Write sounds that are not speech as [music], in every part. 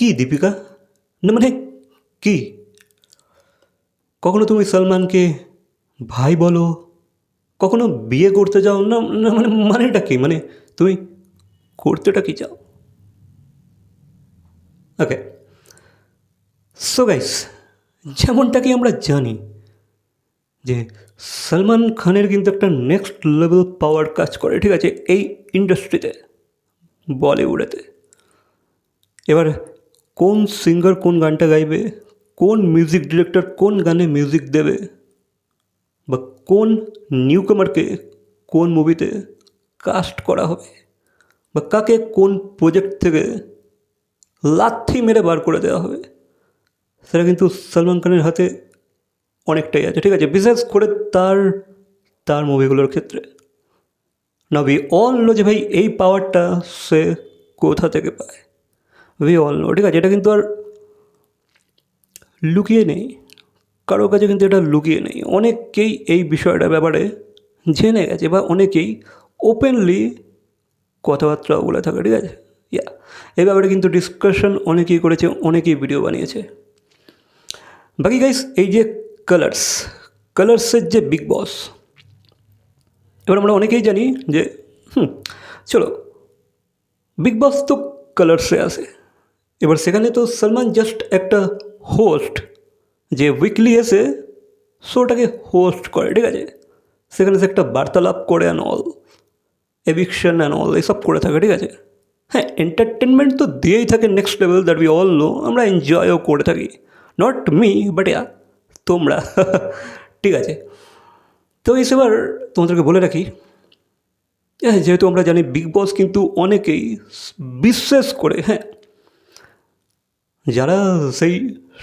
কি, দীপিকা? না মানে কি? কখনো তুমি সলমানকে, ভাই বলো, কখনো বিয়ে করতে যাও? না না মানে মানেটা কি? মানে তুমি করতেটা কি চাও? ওকে সো গাইস যেমনটা কি আমরা জানি যে সলমান খানের কিন্তু একটা নেক্সট লেভেল পাওয়ার কাজ করে, ঠিক আছে? এই ইন্ডাস্ট্রিতে বলিউডেতে এবার কোন সিঙ্গার কোন গানটা গাইবে? কোন মিউজিক ডিরেক্টর কোন গানে মিউজিক দেবে? বা কোন নিউ কামারকে কোন মুভিতে কাস্ট করা হবে? বা কাকে কোন প্রজেক্ট থেকে লাথি মেরে বার করে দেওয়া হবে? সেটা কিন্তু সলমান খানের হাতে অনেকটাই আছে। ঠিক আছে, বিশেষ করে তার তার মুভিগুলোর ক্ষেত্রে। না উই অল যে ভাই এই পাওয়ারটা সে কোথা থেকে পায়? উই অল নো ঠিক আছে, এটা কিন্তু আর লুকিয়ে নেই। কারও কাছে কিন্তু এটা লুকিয়ে নেই। অনেকেই এই বিষয়টা ব্যাপারে জেনে গেছে বা অনেকেই ওপেনলি কথাবার্তা বলে থাকে, ঠিক আছে? ইয়া এই ব্যাপারে কিন্তু ডিসকাশন অনেকেই করেছে, অনেকেই ভিডিও বানিয়েছে। বাকি গাইস এই যে কালার্স কালার্সের যে বিগ বস এবার আমরা অনেকেই জানি যে, হুম, চলো বিগ বস তো কালার্সে আসে এবার সেখানে তো সলমান জাস্ট একটা হোস্ট যে উইকলি এসে শোটাকে হোস্ট করে, ঠিক আছে? সেখানে সে একটা বার্তালাপ করে and all eviction and all এসব করে থাকে, ঠিক আছে? হ্যাঁ এন্টারটেনমেন্ট তো দিয়েই থাকে next level that we all know আমরা এনজয়ও করে থাকি। নট মি বাট ইয়া তোমরা, [laughs] ঠিক আছে? তো এবার তোমাদেরকে বলে রাখি হ্যাঁ যেহেতু আমরা জানি বিগ বস কিন্তু অনেকেই বিশ্বাস করে হ্যাঁ যারা সেই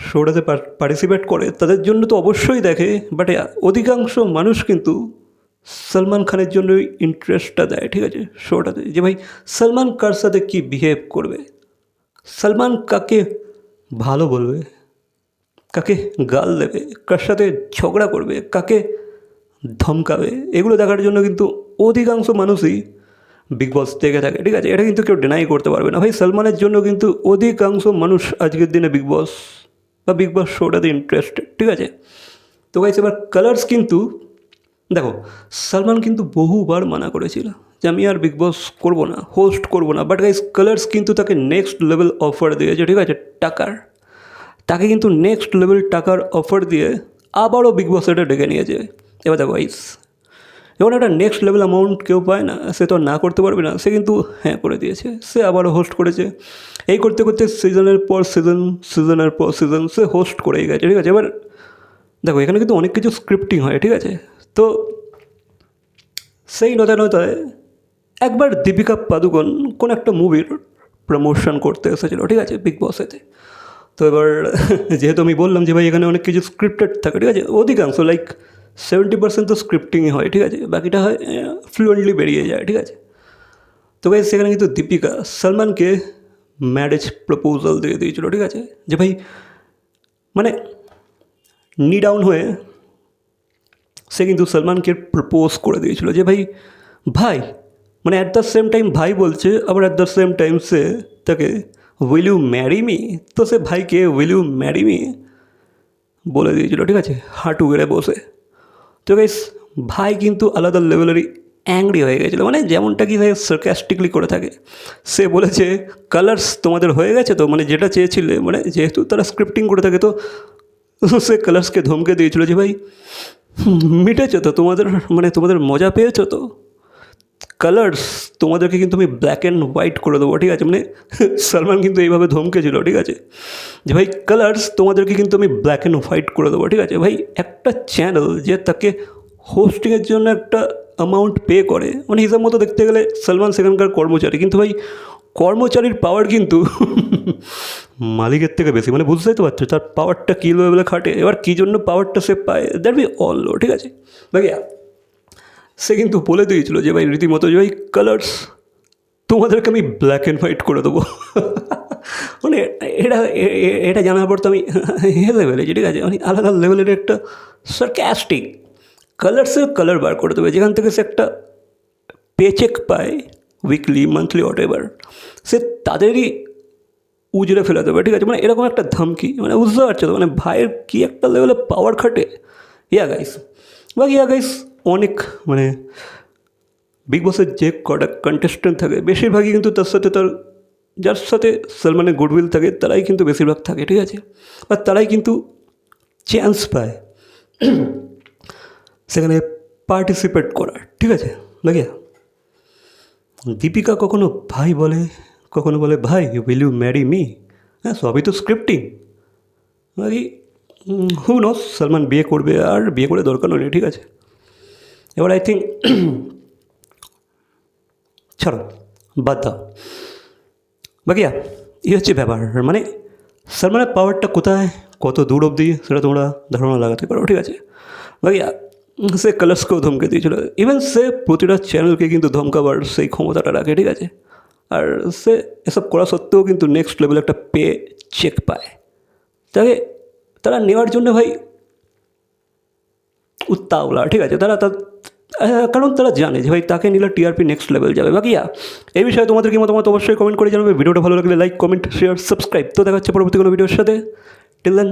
শোটাতে পার্টিসিপেট করে, তাদের জন্য তো অবশ্যই দেখে বাট অধিকাংশ মানুষ কিন্তু সলমান খানের জন্যই ইন্টারেস্টটা দেয়, ঠিক আছে শোটাতে যে ভাই, সলমান কার সাথে কী বিহেভ করবে? সলমান কাকে ভালো বলবে? কাকে গাল দেবে? কার সাথে ঝগড়া করবে? কাকে ধমকাবে? এগুলো দেখার জন্য কিন্তু অধিকাংশ মানুষই বিগ বস দেখে থাকে। ঠিক আছে, এটা কিন্তু কেউ ডিনাই করতে পারবে না। ভাই সলমানের জন্য কিন্তু অধিকাংশ মানুষ আজকের দিনে বিগ বস বা বিগ বস শোটাতে ইন্টারেস্টেড ঠিক আছে? তো গাইছে এবার কালার্স কিন্তু, দেখো সলমান কিন্তু বহুবার মানা করেছিল যে আমি আর বিগ বস করব না হোস্ট করব না। বাট গাইস কালার্স কিন্তু তাকে নেক্সট লেভেল অফার দিয়েছে। ঠিক আছে? টাকার। তাকে কিন্তু নেক্সট লেভেল টাকার অফার দিয়ে আবারও বিগ বস এটা ডেকে নিয়েছে। এবার দেখো গাইস যখন একটা নেক্সট লেভেল অ্যামাউন্ট কেউ পায় না, সে তো না করতে পারবে না, সে কিন্তু হ্যাঁ করে দিয়েছে। সে আবারও হোস্ট করেছে। এই করতে করতে সিজনের পর সিজন সিজনের পর সিজন সে হোস্ট করেই গেছে, ঠিক আছে? এবার দেখো, এখানে কিন্তু অনেক কিছু স্ক্রিপ্টিং হয়, ঠিক আছে? তো সেই নতায় একবার দীপিকা পাদুকোন কোন একটা মুভির প্রমোশন করতে এসেছিল, ঠিক আছে? বিগ বসেতে তো এবার [laughs] যেহেতু আমি বললাম যে ভাই, এখানে অনেক কিছু স্ক্রিপ্টেড থাকে, ঠিক আছে? অধিকাংশ লাইক সেভেন্টি পার্সেন্ট তো স্ক্রিপ্টিংই হয়, ঠিক আছে? বাকিটা হয় ফ্লুয়েন্টলি বেরিয়ে যায়, ঠিক আছে? তো ভাই, সেখানে কিন্তু দীপিকা সলমানকে ম্যারেজ প্রপোজাল দিয়ে দিয়েছিল, ঠিক আছে? যে ভাই মানে নি ডাউন হয়ে সে কিন্তু সলমানকে প্রপোজ করে দিয়েছিল। যে ভাই ভাই মানে অ্যাট দ্য সেম টাইম ভাই বলছে, আবার অ্যাট দ্য সেম টাইম সে তাকে উইল ইউ ম্যারি মি তো সে ভাইকে উইল ইউ ম্যারি মি বলে দিয়েছিল, ঠিক আছে? হাঁটু গেড়ে বসে। তো গাইস ভাই কিন্তু আলাদা লেভেলেরই অ্যাংরি হয়ে গেছিল। মানে যেমনটা কি ভাই সার্কাস্টিকলি করে থাকে, সে বলেছে কালার্স তোমাদের হয়ে গেছে তো? মানে যেটা চেয়েছিলে মানে যেহেতু তারা স্ক্রিপ্টিং করে থাকে তো, সে কালার্সকে ধমকে দিয়েছিল যে, ভাই, মিটেছো তো? তোমাদের মানে তোমাদের মজা পেয়েছ তো? কালার্স তোমাদেরকে কিন্তু আমি ব্ল্যাক অ্যান্ড হোয়াইট করে দেবো, ঠিক আছে? মানে সলমান কিন্তু এইভাবে ধমকেছিল, ঠিক আছে? যে ভাই কালার্স তোমাদেরকে কিন্তু আমি ব্ল্যাক অ্যান্ড হোয়াইট করে দেবো, ঠিক আছে? ভাই, একটা চ্যানেল যে তাকে হোস্টিংয়ের জন্য একটা অ্যামাউন্ট পে করে মানে হিসাব মতো দেখতে গেলে সলমান সেখানকার কর্মচারী। কিন্তু ভাই, কর্মচারীর পাওয়ার কিন্তু [laughs] মালিকের থেকে বেশি মানে বুঝতেই তো পারছ, তার পাওয়ারটা কী লেভেলে খাটে? এবার কী জন্য পাওয়ারটা সে পায়? দ্যাট বি অল ঠিক আছে? বাকি সে কিন্তু বলে দিয়েছিল যে ভাই, রীতিমতো যে ভাই কালার্স তোমাদেরকে আমি ব্ল্যাক অ্যান্ড হোয়াইট করে দেবো। মানে এটা এটা জানার পর তো আমি হেসে ফেলেছি ঠিক আছে? মানে আলাদা লেভেলের একটা সার্ক্যাস্টিক কালার্সের কালার বার করে দেবে। যেখান থেকে সে একটা পেচেক পায় উইকলি মান্থলি হোয়াট এভার সে তাদেরই উজড়ে ফেলে দেবে, ঠিক আছে? মানে এরকম একটা ধমকি মানে বুঝতে পারছ তো। মানে ভাইয়ের কী একটা লেভেলে পাওয়ার খাটে? ইয়া গাইস বাকি ইয়া গাইস অনেক মানে বিগ বসের যে কটা কন্টেস্টেন্ট থাকে, বেশিরভাগই কিন্তু তার সাথে তার, যার সাথে সলমানের গুডউইল থাকে, তারাই কিন্তু বেশিরভাগ থাকে, ঠিক আছে? আর তারাই কিন্তু চান্স পায় [clears throat] সেখানে পার্টিসিপেট করার, ঠিক আছে? লাগিয়া দীপিকা কখনো ভাই বলে, কখনো বলে, ভাই you will you marry me হ্যাঁ সবই তো স্ক্রিপ্টিং বাকি হু নস সলমান বিয়ে করবে আর বিয়ে করে দরকার নেই ঠিক আছে? এবার আই থিঙ্ক ছাড়ো বাদ দাও। বাকিয়া এই হচ্ছে ব্যাপার। মানে সলমানের পাওয়ারটা কোথায়? কত দূর অবধি? সেটা তোমরা ধারণা লাগাতে পারো, ঠিক আছে? বাকিয়া সে কালার্সকেও ধমকে দিয়েছিল। ইভেন সে প্রতিটা চ্যানেলকে কিন্তু ধমকাবার সেই ক্ষমতাটা রাখে, ঠিক আছে? আর সে এসব করা সত্ত্বেও কিন্তু নেক্সট লেভেল একটা পে চেক পায়। তাকে, তারা নেওয়ার জন্য ভাই উত্তাওলা ঠিক আছে? তারা তার কারণ তারা জানে যে ভাই তাকে নিলে টিআরপি নেক্সট লেভেল যাবে। বাকি এই বিষয়ে তোমাদের কি মতামত অবশ্যই কমেন্ট করে জানাবে। ভিডিওটা ভালো লাগলে লাইক কমেন্ট শেয়ার সাবস্ক্রাইব তো দেখা হচ্ছে পরবর্তী কোনো ভিডিওর সাথে। Till then